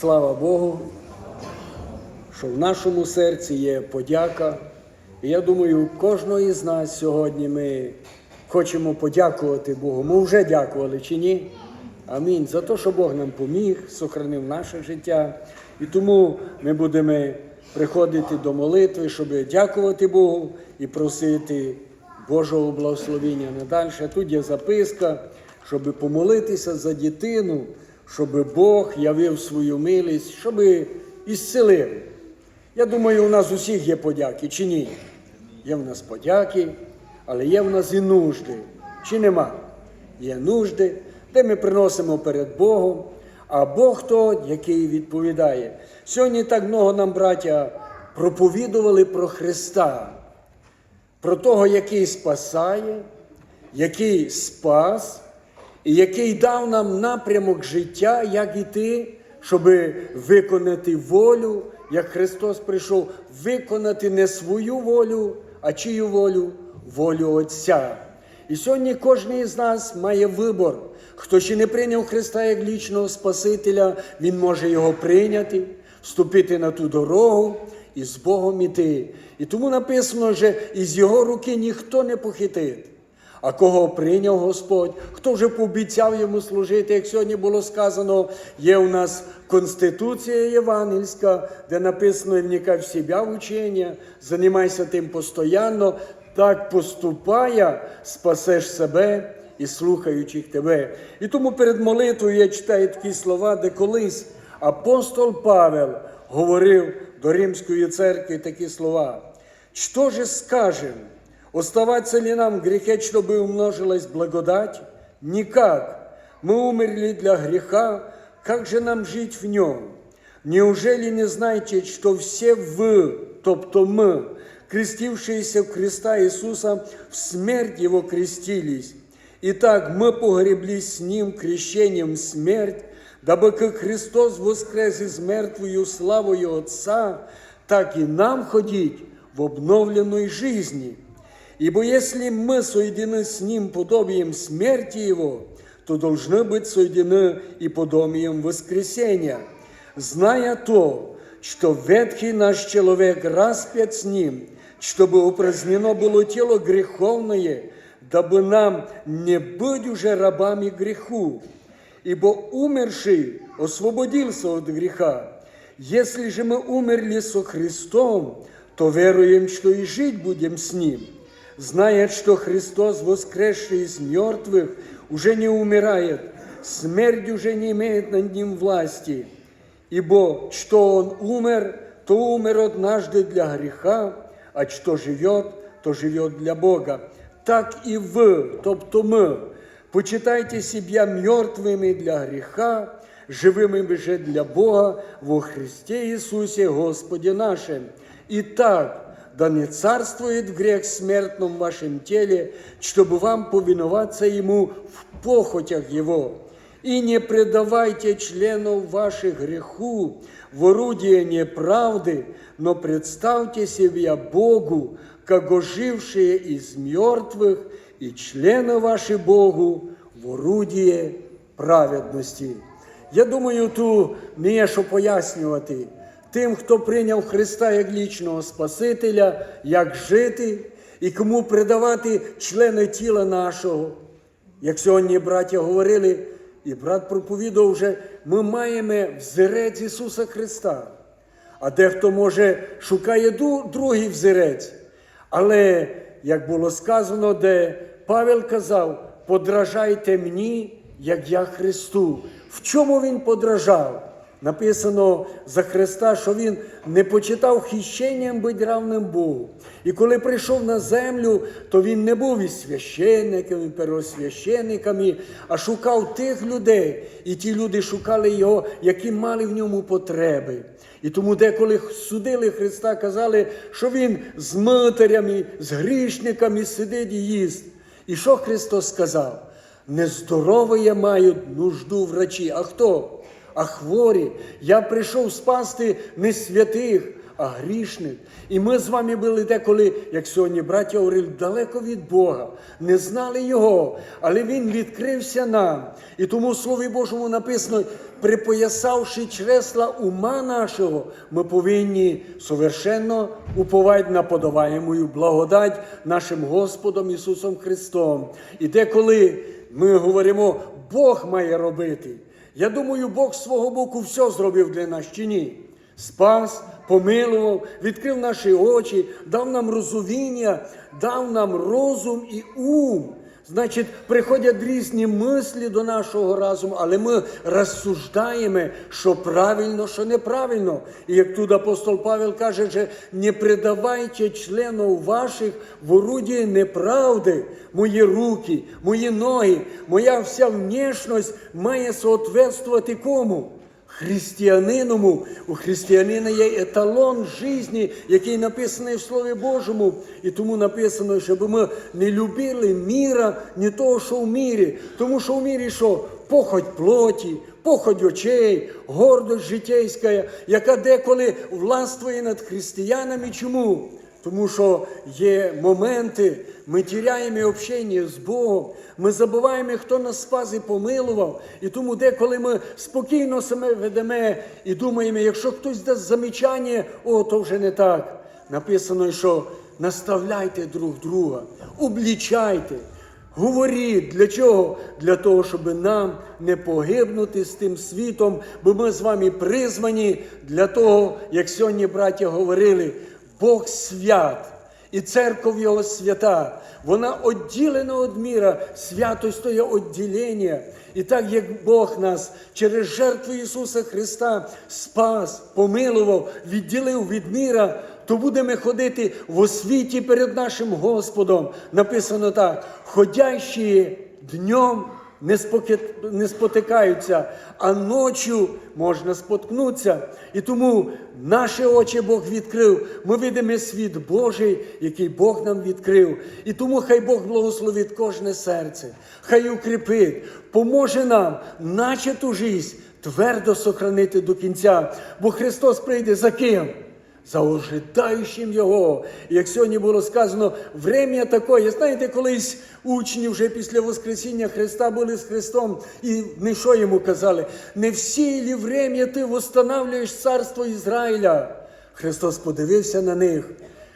Слава Богу, що в нашому серці є подяка. І я думаю, кожного із нас сьогодні ми хочемо подякувати Богу. Ми вже дякували чи ні? Амінь. За те, що Бог нам поміг, сохранив наше життя. І тому ми будемо приходити до молитви, щоб дякувати Богу і просити Божого благословення надалі. Тут є записка, щоб помолитися за дитину, щоб Бог явив свою милість, щоб ісцелив. Я думаю, у нас усіх є подяки, чи ні? Є в нас подяки, але є в нас і нужди. Чи нема? Є нужди, де ми приносимо перед Богом, а Бог той, який відповідає. Сьогодні так много нам, браття, проповідували про Христа, про того, який спасає, який спас, і який дав нам напрямок життя, як іти, щоб виконати волю, як Христос прийшов виконати не свою волю, а чию волю? Волю Отця. І сьогодні кожен із нас має вибор. Хто ще не прийняв Христа як лічного Спасителя, він може його прийняти, вступити на ту дорогу і з Богом іти. І тому написано, що із його руки ніхто не похитить. А кого прийняв Господь, хто вже пообіцяв йому служити, як сьогодні було сказано, є у нас Конституція Євангельська, де написано вникай в себе учення, займайся тим постійно, так поступає, спасеш себе і слухаючих тебе. І тому перед молитвою я читаю такі слова, де колись апостол Павел говорив до Римської церкви такі слова. Що же скажем? Оставаться ли нам в грехе, чтобы умножилась благодать? Никак. Мы умерли для греха, как же нам жить в нем? Неужели не знаете, что все вы, тобто мы, крестившиеся в Христа Иисуса, в смерть Его крестились? Итак, мы погреблись с Ним крещением смерть, дабы как Христос воскрес из мертвую славою Отца, так и нам ходить в обновленной жизни. Ибо если мы соединены с Ним подобием смерти Его, то должны быть соединены и подобием воскресения, зная то, что ветхий наш человек распят с Ним, чтобы упразднено было тело греховное, дабы нам не быть уже рабами греху. Ибо умерший освободился от греха. Если же мы умерли со Христом, то веруем, что и жить будем с Ним – знает, что Христос, воскресший из мертвых, уже не умирает, смерть уже не имеет над ним власти. Ибо что он умер, то умер однажды для греха, а что живет, то живет для Бога. Так і ви, тобто ми, почитайте себя мертвими для греха, живими же для Бога во Христе Иисусе Господе нашим. Итак, да не царствует грех смертном в вашем теле, чтобы вам повиноваться Ему в похотях Его. И не предавайте членов ваших греху в орудие неправды, но представьте себя Богу, как ожившие из мертвых, и члены ваши Богу в орудие праведності. Я думаю, тут не є що пояснювати тим, хто прийняв Христа як лічного Спасителя, як жити і кому придавати члени тіла нашого. Як сьогодні браття говорили, і брат проповідав вже, ми маємо взирець Ісуса Христа. А дехто, може, шукає другий взирець. Але, як було сказано, де Павел казав, подражайте мені, як я Христу. В чому він подражав? Написано за Христа, що Він не почитав хищенням бути равним Богу. І коли прийшов на землю, то він не був і священниками, і первосвященниками, а шукав тих людей. І ті люди шукали його, які мали в ньому потреби. І тому деколи судили Христа, казали, що Він з матерями, з грішниками сидить і їсть. І що Христос сказав? Нездорові мають нужду врачі. А хто? А хворі. Я прийшов спасти не святих, а грішник. І ми з вами були деколи, як сьогодні браття говорили, далеко від Бога, не знали Його, але Він відкрився нам. І тому в Слові Божому написано, припоясавши чресла ума нашого, ми повинні совершенно уповати на подаваємою благодать нашим Господом Ісусом Христом. І деколи ми говоримо, Бог має робити. Я думаю, Бог свого боку все зробив для нас чи ні? Спас, помилував, відкрив наші очі, дав нам розуміння, дав нам розум і ум. Значить, приходять різні мислі до нашого разуму, але ми розсуждаємо, що правильно, що неправильно. І як тут апостол Павел каже, що не придавайте членів ваших в орудії неправди. Мої руки, мої ноги, моя вся внешність має соответствувати кому? Християниному. У християнина є еталон житті, який написаний в Слові Божому. І тому написано, щоб ми не любили міра, не того, що в мірі. Тому що в мірі що? Похоть плоті, похоть очей, гордость житейська, яка деколи властвує над християнами. Чому? Тому що є моменти, ми тіряємо общення з Богом, ми забуваємо, хто нас спас і помилував. І тому деколи ми спокійно себе ведемо і думаємо, якщо хтось дасть замічання, о, то вже не так. Написано, що наставляйте друг друга, облічайте. Говоріть, для чого? Для того, щоб нам не погибнути з тим світом, бо ми з вами призвані для того, як сьогодні браття говорили, Бог свят. І церков Його свята, вона відділена від міра, святость то є відділення. І так як Бог нас через жертву Ісуса Христа спас, помилував, відділив від міра, то будемо ходити в освіті перед нашим Господом. Написано так: ходящі днем не, спотикаються, а ночі можна споткнутися. І тому наші очі Бог відкрив. Ми видимо світ Божий, який Бог нам відкрив. І тому хай Бог благословить кожне серце, хай укріпить, поможе нам начату життя твердо сохранити до кінця. Бо Христос прийде за ким? За ожидаючим Його. Як сьогодні було сказано, врем'я таке. Знаєте, колись учні вже після Воскресіння Христа були з Христом, і не що йому казали? Не всі лі врем'я ти восстанавлюєш царство Ізраїля. Христос подивився на них.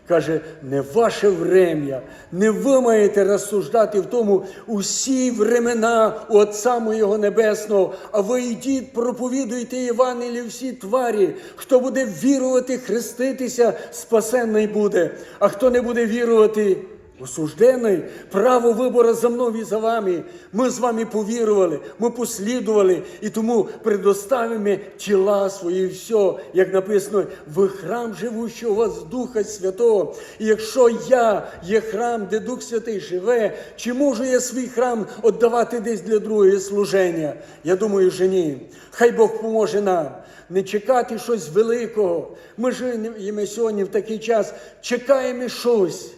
Каже, не ваше врем'я, не ви маєте розсуждати в тому усі времена у Отця моєго Небесного, а ви йдіть, проповідуйте Євангелії всі тварі. Хто буде вірувати, хреститися, спасенний буде, а хто не буде вірувати, осуждений. Право вибору за мною і за вами. Ми з вами повірували, ми послідували, і тому предоставимо тіла свої, все, як написано, в храм живущого вас Духа Святого. І якщо я є храм, де Дух Святий живе, чи можу я свій храм віддавати десь для другого служення? Я думаю, що ні. Хай Бог поможе нам. Не чекати щось великого. Ми живемо сьогодні в такий час, чекаємо щось.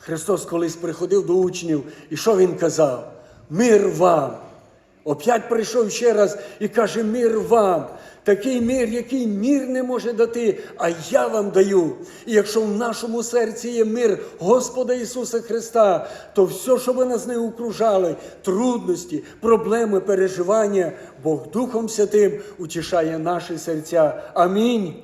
Христос колись приходив до учнів, і що Він казав? Мир вам. Оп'ять прийшов ще раз і каже, мир вам. Такий мир, який мір не може дати, а я вам даю. І якщо в нашому серці є мир Господа Ісуса Христа, то все, що ви нас не окружали, трудності, проблеми, переживання, Бог Духом Святим утішає наші серця. Амінь.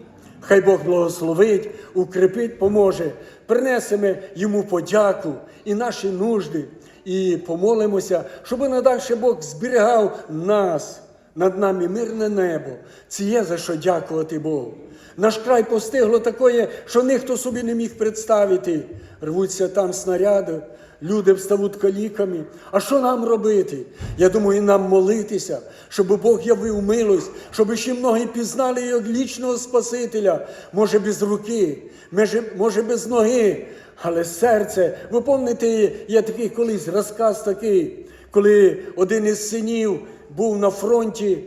Хай Бог благословить, укріпить, поможе. Принесемо йому подяку і наші нужди, і помолимося, щоб надальше Бог зберігав нас, над нами мирне небо. Це є за що дякувати Богу. Наш край постигло таке, що ніхто собі не міг представити. Рвуться там снаряди, люди встають каліками. А що нам робити? Я думаю, нам молитися, щоб Бог явив милость, щоб ще многі пізнали його лічного Спасителя, може без руки, може, без ноги, але серце. Ви пам'ятаєте, є такий колись розказ такий, коли один із синів був на фронті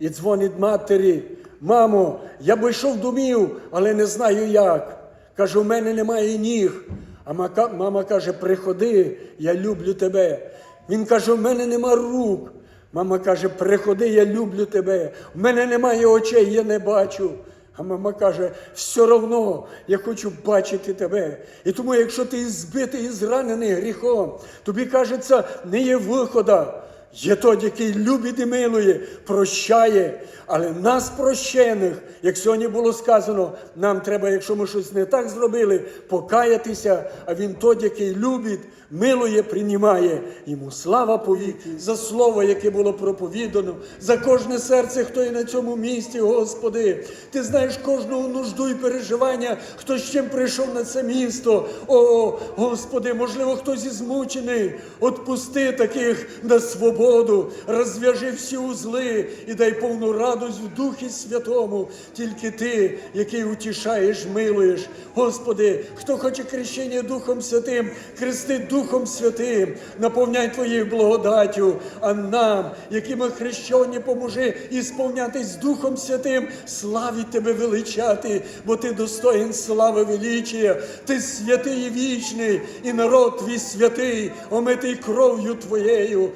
і дзвонить матері. Мамо, я би йшов домів, але не знаю як. Каже, у мене немає ніг. А мама каже, приходи, я люблю тебе. Він каже, у мене нема рук. Мама каже, приходи, я люблю тебе. У мене немає очей, я не бачу. А мама каже: все одно я хочу бачити тебе. І тому, якщо ти збитий і зранений гріхом, тобі кажеться, не є виходу. Є той, який любить і милує, прощає, але нас прощених, як сьогодні було сказано, нам треба, якщо ми щось не так зробили, покаятися, а він той, який любить, милує, приймає. Йому слава повіки за слово, яке було проповідано, за кожне серце, хто є на цьому місці, Господи. Ти знаєш кожного нужду і переживання, хто з чим прийшов на це місто. О, Господи, можливо, хтось і змучений. Отпусти таких на свободу, розв'яжи всі узли і дай повну радость в Духі Святому. Тільки ти, який утішаєш, милуєш. Господи, хто хоче крещення Духом Святим, крести Духом Святим, наповняй Твоєю благодаттю, а нам, які ми хрещені, поможи ісповнятись Духом Святим, славі Тебе величати, бо Ти достоїн слави величия, Ти святий і вічний, і народ твій святий, омитий кров'ю Твоєю.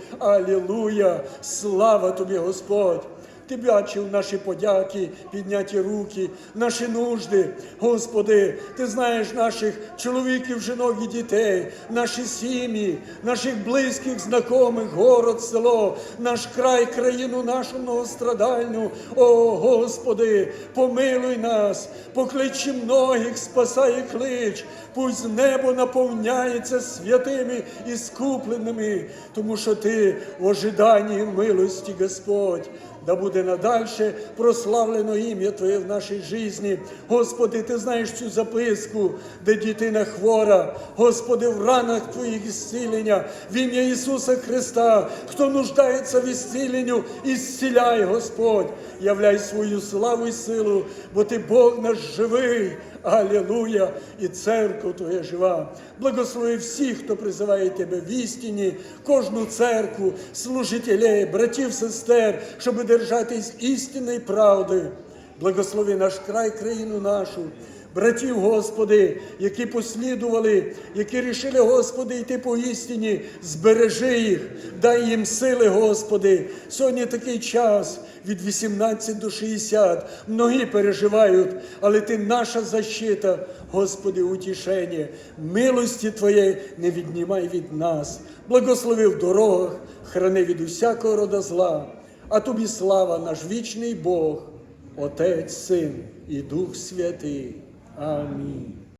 Алілуя! Слава Тобі, Господь! Ти бачив наші подяки, підняті руки, наші нужди. Господи, ти знаєш наших чоловіків, жінок і дітей, наші сім'ї, наших близьких, знайомих, город, село, наш край, країну нашу многострадальну. О, Господи, помилуй нас, покличи многих, спасай і клич. Пусть небо наповняється святими і скупленими, тому що ти в ожиданні милості, Господь. Да буде надальше прославлено ім'я Твоє в нашій житті. Господи, Ти знаєш цю записку, де дитина хвора. Господи, в ранах Твоїх зцілення, в ім'я Ісуса Христа, хто нуждається в ісціленню, ісціляй, Господь, являй свою славу і силу, бо Ти Бог наш живий. Аллилуйя! І церква Твоя жива. Благослови всіх, хто призиває Тебе в істині, кожну церкву, служителей, братів, сестер, щоб держатись істини і правди. Благослови наш край, країну нашу. Братів, Господи, які послідували, які рішили, Господи, йти по істині, збережи їх, дай їм сили, Господи. Сьогодні такий час від 18 до 60. Многі переживають, але Ти наша защита, Господи, утішення. Милості Твоєї не віднімай від нас. Благослови в дорогах, храни від усякого рода зла. А тобі слава, наш вічний Бог, Отець, Син і Дух Святий. Амінь.